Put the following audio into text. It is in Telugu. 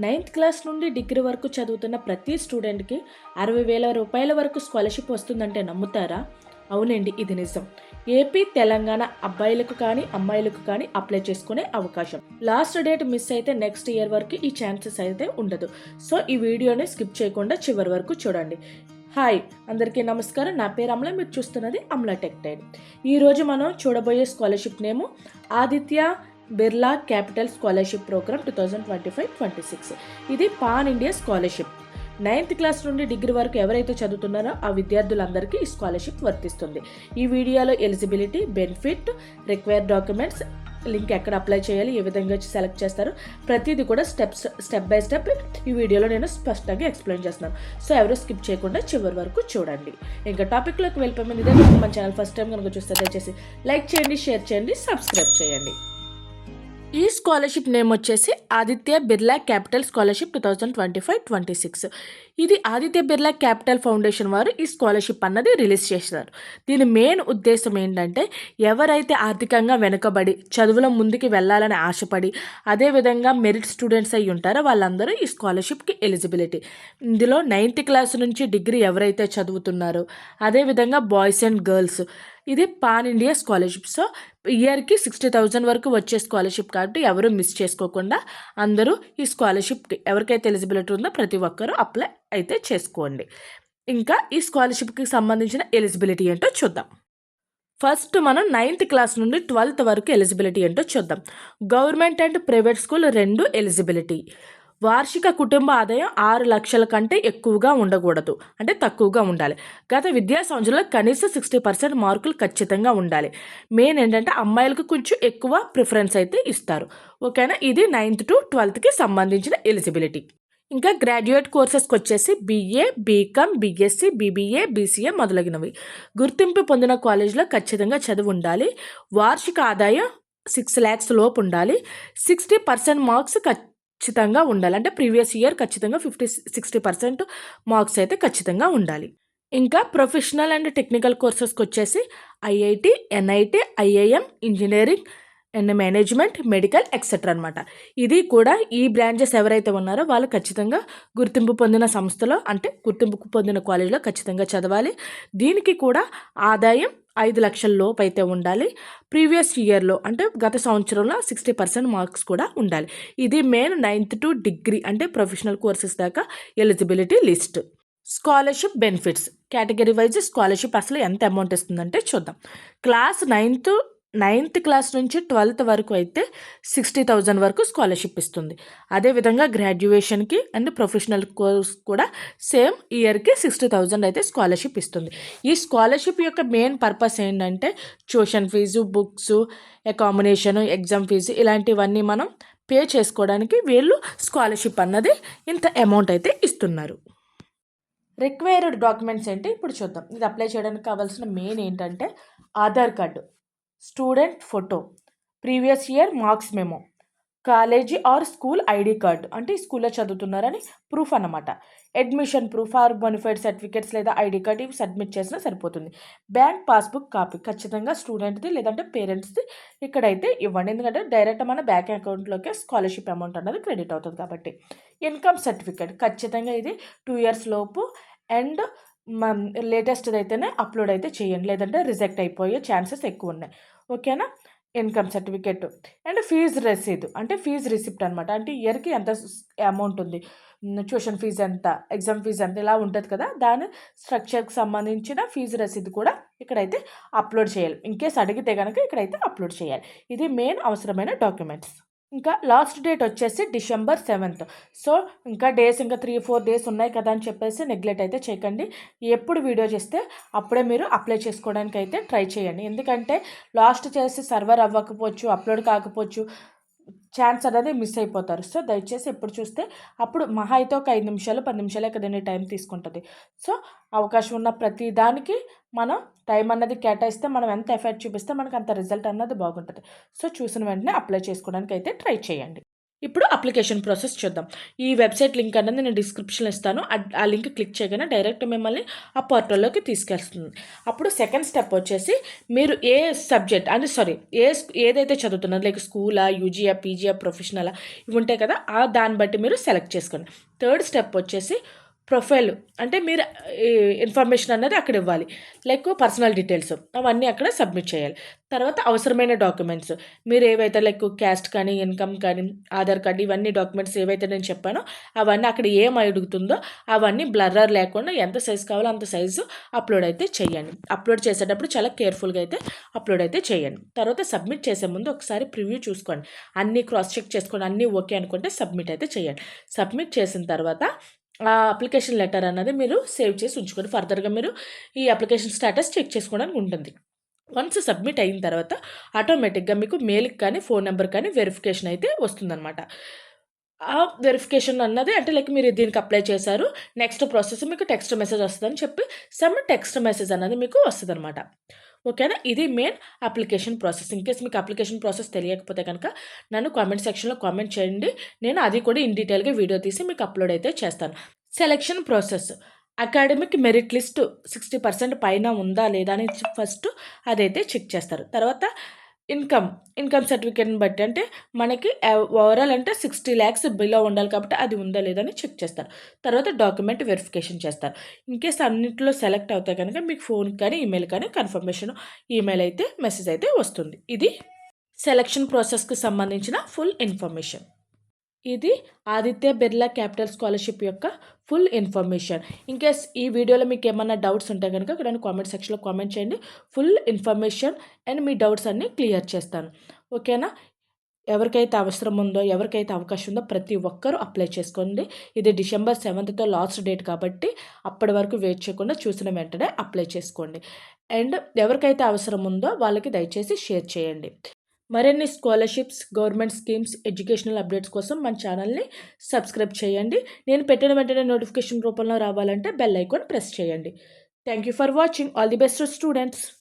నైన్త్ క్లాస్ నుండి డిగ్రీ వరకు చదువుతున్న ప్రతి స్టూడెంట్కి అరవై వేల రూపాయల వరకు స్కాలర్షిప్ వస్తుందంటే నమ్ముతారా? అవునండి ఇది నిజం. ఏపీ తెలంగాణ అబ్బాయిలకు కానీ అమ్మాయిలకు కానీ అప్లై చేసుకునే అవకాశం. లాస్ట్ డేట్ మిస్ అయితే నెక్స్ట్ ఇయర్ వరకు ఈ ఛాన్సెస్ అయితే ఉండదు. సో ఈ వీడియోని స్కిప్ చేయకుండా చివరి వరకు చూడండి. హాయ్ అందరికీ నమస్కారం. నా పేరు అమల. మీరు చూస్తున్నది అమలా టెక్ టైడ్. ఈరోజు మనం చూడబోయే scholarship name Aditya Birla capital scholarship program two thousand twenty five twenty six ఇది pan India scholarship. Ninth class నుండి డిగ్రీ వరకు ఎవరైతే చదువుతున్నారో ఆ విద్యార్థులందరికీ ఈ స్కాలర్షిప్ వర్తిస్తుంది. ఈ వీడియోలో eligibility benefit required documents link ఎక్కడ అప్లై చేయాలి ఏ విధంగా సెలెక్ట్ చేస్తారు ప్రతిదీ కూడా స్టెప్స్ స్టెప్ బై స్టెప్ ఈ వీడియోలో నేను స్పష్టంగా ఎక్స్ప్లెయిన్ చేస్తున్నాను. సో ఎవరు స్కిప్ చేయకుండా చివరి వరకు చూడండి. ఇంకా టాపిక్లోకి వెళ్ళిపోయింది మన ఛానల్ ఫస్ట్ టైం కనుక చూస్తే దయచేసి లైక్ చేయండి షేర్ చేయండి సబ్స్క్రైబ్ చేయండి. ఈ స్కాలర్షిప్ నేమ్ వచ్చేసి Aditya Birla capital scholarship two thousand twenty five twenty six. ఇది ఆదిత్య బిర్లా క్యాపిటల్ ఫౌండేషన్ వారు ఈ స్కాలర్షిప్ అన్నది రిలీజ్ చేసినారు దీని మెయిన్ ఉద్దేశం ఏంటంటే ఎవరైతే ఆర్థికంగా వెనుకబడి చదువుల ముందుకు వెళ్ళాలని ఆశపడి అదేవిధంగా మెరిట్ స్టూడెంట్స్ అయి ఉంటారో వాళ్ళందరూ ఈ స్కాలర్షిప్కి ఎలిజిబిలిటీ. ఇందులో నైన్త్ క్లాస్ నుంచి డిగ్రీ ఎవరైతే చదువుతున్నారో అదేవిధంగా బాయ్స్ అండ్ గర్ల్స్. ఇది పాన్ ఇండియా స్కాలర్షిప్. సో ఇయర్కి సిక్స్టీ థౌజండ్ వరకు వచ్చే స్కాలర్షిప్ కాబట్టి ఎవరు మిస్ చేసుకోకుండా అందరూ ఈ స్కాలర్షిప్కి ఎవరికైతే ఎలిజిబిలిటీ ఉందో ప్రతి ఒక్కరూ అప్లై అయితే చేసుకోండి. ఇంకా ఈ స్కాలర్షిప్కి సంబంధించిన ఎలిజిబిలిటీ ఏంటో చూద్దాం. ఫస్ట్ మనం నైన్త్ క్లాస్ నుండి ట్వెల్త్ వరకు ఎలిజిబిలిటీ ఏంటో చూద్దాం. గవర్నమెంట్ అండ్ ప్రైవేట్ స్కూల్ రెండు ఎలిజిబిలిటీ. వార్షిక కుటుంబ ఆదాయం ఆరు లక్షల కంటే ఎక్కువగా ఉండకూడదు. అంటే తక్కువగా ఉండాలి. గత విద్యా సంవత్సరంలో కనీసం సిక్స్టీ పర్సెంట్ మార్కులు ఖచ్చితంగా ఉండాలి. మెయిన్ ఏంటంటే అమ్మాయిలకు కొంచెం ఎక్కువ ప్రిఫరెన్స్ అయితే ఇస్తారు. ఓకేనా? ఇది నైన్త్ టు ట్వెల్త్కి సంబంధించిన ఎలిజిబిలిటీ. ఇంకా గ్రాడ్యుయేట్ కోర్సెస్కి వచ్చేసి BA BCom BSc BBA BCA మొదలగినవి. గుర్తింపు పొందిన కాలేజీలో ఖచ్చితంగా చదువు ఉండాలి. వార్షిక ఆదాయం సిక్స్ ల్యాక్స్ లోపు ఉండాలి. సిక్స్టీ పర్సెంట్ మార్క్స్ ఖచ్చితంగా ఉండాలి. అంటే ప్రీవియస్ ఇయర్ ఖచ్చితంగా ఫిఫ్టీ సిక్స్టీ పర్సెంట్ మార్క్స్ అయితే ఖచ్చితంగా ఉండాలి. ఇంకా ప్రొఫెషనల్ అండ్ టెక్నికల్ కోర్సెస్కి వచ్చేసి IIT NIT IIM engineering and management medical etcetera అనమాట ఇది కూడా ఈ బ్రాంచెస్ ఎవరైతే ఉన్నారో వాళ్ళు ఖచ్చితంగా గుర్తింపు పొందిన సంస్థలో అంటే గుర్తింపు పొందిన కాలేజీలో ఖచ్చితంగా చదవాలి. దీనికి కూడా ఆదాయం ఐదు లక్షల లోపు అయితే ఉండాలి. ప్రీవియస్ ఇయర్లో అంటే గత సంవత్సరంలో సిక్స్టీ పర్సెంట్ మార్క్స్ కూడా ఉండాలి. ఇది మెయిన్ నైన్త్ టు డిగ్రీ అంటే ప్రొఫెషనల్ కోర్సెస్ దాకా eligibility list. Scholarship benefits. Category wise scholarship అసలు ఎంత అమౌంట్ ఇస్తుందంటే చూద్దాం. క్లాస్ నైన్త్ నైన్త్ క్లాస్ నుంచి ట్వెల్త్ వరకు అయితే సిక్స్టీ థౌజండ్ వరకు స్కాలర్షిప్ ఇస్తుంది. అదేవిధంగా గ్రాడ్యుయేషన్కి అండ్ ప్రొఫెషనల్ కోర్స్ కూడా సేమ్ ఇయర్కి సిక్స్టీ థౌజండ్ అయితే స్కాలర్షిప్ ఇస్తుంది. ఈ స్కాలర్షిప్ యొక్క మెయిన్ పర్పస్ ఏంటంటే tuition fee books accommodation exam fee ఇలాంటివన్నీ మనం పే చేసుకోవడానికి వీళ్ళు స్కాలర్షిప్ అన్నది ఇంత అమౌంట్ అయితే ఇస్తున్నారు. రిక్వైర్డ్ డాక్యుమెంట్స్ ఏంటి? ఇప్పుడు చూద్దాం. ఇది అప్లై చేయడానికి కావాల్సిన మెయిన్ ఏంటంటే Aadhaar card. Student photo previous year marks memo college or school ID card అంటే ఈ స్కూల్లో చదువుతున్నారని ప్రూఫ్ అనమాట admission proof or bonafide certificates లేదా ఐడి కార్డ్ ఇవి సబ్మిట్ చేసినా సరిపోతుంది. బ్యాంక్ పాస్బుక్ కాపీ ఖచ్చితంగా స్టూడెంట్ది లేదంటే పేరెంట్స్ది ఇక్కడైతే ఇవ్వండి. ఎందుకంటే డైరెక్ట్ మన బ్యాంక్ అకౌంట్లోకి స్కాలర్షిప్ అమౌంట్ అన్నది క్రెడిట్ అవుతుంది కాబట్టి. ఇన్కమ్ సర్టిఫికేట్ ఖచ్చితంగా ఇది టూ ఇయర్స్ లోపు అండ్ లేటెస్ట్ది అయితేనే అప్లోడ్ అయితే చేయండి. లేదంటే రిజెక్ట్ అయిపోయే ఛాన్సెస్ ఎక్కువ ఉన్నాయి. ఓకేనా ఇన్కమ్ సర్టిఫికేట్ అండ్ ఫీజు రసీదు అంటే ఫీజు రిసిప్ట్ అనమాట అంటే ఇయర్కి ఎంత అమౌంట్ ఉంది? ట్యూషన్ ఫీజు ఎంత? ఎగ్జామ్ ఫీజు ఎంత? ఇలా ఉంటుంది కదా? దాని స్ట్రక్చర్కి సంబంధించిన ఫీజు రసీదు కూడా ఇక్కడైతే అప్లోడ్ చేయాలి. ఇన్ కేస్ అడిగితే కనుక ఇక్కడైతే అప్లోడ్ చేయాలి. ఇది మెయిన్ అవసరమైన డాక్యుమెంట్స్ ఇంకా లాస్ట్ డేట్ వచ్చేసి డిసెంబర్ సెవెంత్ సో ఇంకా డేస్ ఇంకా త్రీ ఫోర్ డేస్ ఉన్నాయి కదా అని చెప్పేసి నెగ్లెక్ట్ అయితే చేయకండి. ఎప్పుడు వీడియో చేస్తే అప్పుడే మీరు అప్లై చేసుకోవడానికి అయితే ట్రై చేయండి. ఎందుకంటే లాస్ట్ చేసి సర్వర్ అవ్వకపోవచ్చు అప్లోడ్ కాకపోవచ్చు ఛాన్స్ అనేది మిస్ అయిపోతారు. సో దయచేసి ఎప్పుడు చూస్తే అప్పుడు మహా అయితే ఒక ఐదు నిమిషాలు పది నిమిషాలు ఎక్కడైనా టైం తీసుకుంటుంది. సో అవకాశం ఉన్న ప్రతి దానికి మనం టైం అన్నది కేటాయిస్తే మనం ఎంత ఎఫర్ట్ చూపిస్తే మనకు అంత రిజల్ట్ అన్నది బాగుంటుంది. సో చూసిన వెంటనే అప్లై చేసుకోవడానికి అయితే ట్రై చేయండి. ఇప్పుడు అప్లికేషన్ ప్రాసెస్ చూద్దాం. ఈ వెబ్సైట్ లింక్ అనేది నేను డిస్క్రిప్షన్లో ఇస్తాను. ఆ- లింక్ క్లిక్ చేయగానే డైరెక్ట్ మిమ్మల్ని ఆ పోర్టల్లోకి తీసుకెళ్తుంది. అప్పుడు సెకండ్ స్టెప్ వచ్చేసి మీరు ఏ సబ్జెక్ట్ అంటే సారీ ఏ ఏదైతే చదువుతున్నారు లైక్ స్కూలా యూజీయా పీజీయా ప్రొఫెషనలా ఇవి ఉంటాయి కదా ఆ దాన్ని బట్టి మీరు సెలెక్ట్ చేసుకోండి. థర్డ్ స్టెప్ వచ్చేసి ప్రొఫైల్. అంటే మీరు ఇన్ఫర్మేషన్ అన్నది అక్కడ ఇవ్వాలి. లైక్ పర్సనల్ డీటెయిల్స్ అవన్నీ అక్కడ సబ్మిట్ చేయాలి. తర్వాత అవసరమైన డాక్యుమెంట్స్. మీరు ఏవైతే లైక్ క్యాస్ట్ కానీ ఇన్కమ్ కానీ ఆధార్ కార్డు ఇవన్నీ డాక్యుమెంట్స్ ఏవైతే నేను చెప్పానో అవన్నీ అక్కడ ఏం అడుగుతుందో అవన్నీ బ్లర్రర్ లేకుండా ఎంత సైజు కావాలో అంత సైజు అప్లోడ్ అయితే చేయండి. అప్లోడ్ చేసేటప్పుడు చాలా కేర్ఫుల్గా అయితే అప్లోడ్ అయితే చేయండి. తర్వాత సబ్మిట్ చేసే ముందు ఒకసారి ప్రివ్యూ చూసుకోండి. అన్నీ క్రాస్ చెక్ చేసుకోండి. అన్నీ ఓకే అనుకుంటే సబ్మిట్ అయితే చేయండి. సబ్మిట్ చేసిన తర్వాత ఆ అప్లికేషన్ లెటర్ అన్నది మీరు సేవ్ చేసి ఉంచుకొని ఫర్దర్గా మీరు ఈ అప్లికేషన్ స్టేటస్ చెక్ చేసుకోవడానికి ఉంటుంది. వన్స్ సబ్మిట్ అయిన తర్వాత ఆటోమేటిక్గా మీకు మెయిల్కి కానీ ఫోన్ నెంబర్ కానీ వెరిఫికేషన్ అయితే వస్తుందన్నమాట. ఆ వెరిఫికేషన్ అన్నది అంటే లైక్ మీరు దీనికి అప్లై చేశారు. నెక్స్ట్ ప్రాసెస్ మీకు టెక్స్ట్ మెసేజ్ వస్తుందని చెప్పి సమ్ టెక్స్ట్ మెసేజ్ అన్నది మీకు వస్తుంది అనమాట ఓకేనా ఇది main application process in case మీకు అప్లికేషన్ ప్రాసెస్ తెలియకపోతే కనుక నన్ను కామెంట్ సెక్షన్లో కామెంట్ చేయండి. నేను అది కూడా ఇన్ డీటెయిల్గా వీడియో తీసి మీకు అప్లోడ్ అయితే చేస్తాను. Selection process academic merit list sixty percent పైన ఉందా లేదా అని ఫస్ట్ అదైతే చెక్ చేస్తారు. తర్వాత ఇన్కమ్ ఇన్కమ్ సర్టిఫికేట్ని బట్టి అంటే మనకి ఓవరాల్ అంటే సిక్స్టీ ల్యాక్స్ బిలో ఉండాలి కాబట్టి అది ఉందా లేదా అని చెక్ చేస్తారు. తర్వాత డాక్యుమెంట్ వెరిఫికేషన్ చేస్తారు. ఇన్ కేస్ అన్నింటిలో సెలెక్ట్ అవుతాయి కనుక మీకు ఫోన్ కానీ ఈమెయిల్ కానీ కన్ఫర్మేషన్ ఈమెయిల్ అయితే మెసేజ్ అయితే వస్తుంది. ఇది సెలక్షన్ ప్రాసెస్కి సంబంధించిన ఫుల్ ఇన్ఫర్మేషన్. ఇది ఆదిత్య బిర్లా క్యాపిటల్ స్కాలర్షిప్ యొక్క ఫుల్ ఇన్ఫర్మేషన్. ఇన్కేస్ ఈ వీడియోలో మీకు ఏమైనా డౌట్స్ ఉంటే కనుక ఇక్కడ కామెంట్ సెక్షన్లో కామెంట్ చేయండి. ఫుల్ ఇన్ఫర్మేషన్ అండ్ మీ డౌట్స్ అన్నీ క్లియర్ చేస్తాను. ఓకేనా ఎవరికైతే అవసరం ఉందో ఎవరికైతే అవకాశం ఉందో ప్రతి ఒక్కరూ అప్లై చేసుకోండి. ఇది డిసెంబర్ సెవెంత్తో లాస్ట్ డేట్ కాబట్టి అప్పటి వరకు వెయిట్ చేయకుండా చూసిన వెంటనే అప్లై చేసుకోండి. అండ్ ఎవరికైతే అవసరం ఉందో వాళ్ళకి దయచేసి షేర్ చేయండి. మరిన్ని scholarships government schemes educational updates కోసం మన ఛానల్ని సబ్స్క్రైబ్ చేయండి. నేను పెట్టిన వెంటనే నోటిఫికేషన్ రూపంలో రావాలంటే బెల్ ఐకాన్ ప్రెస్ చేయండి. Thank you for watching. All the best students.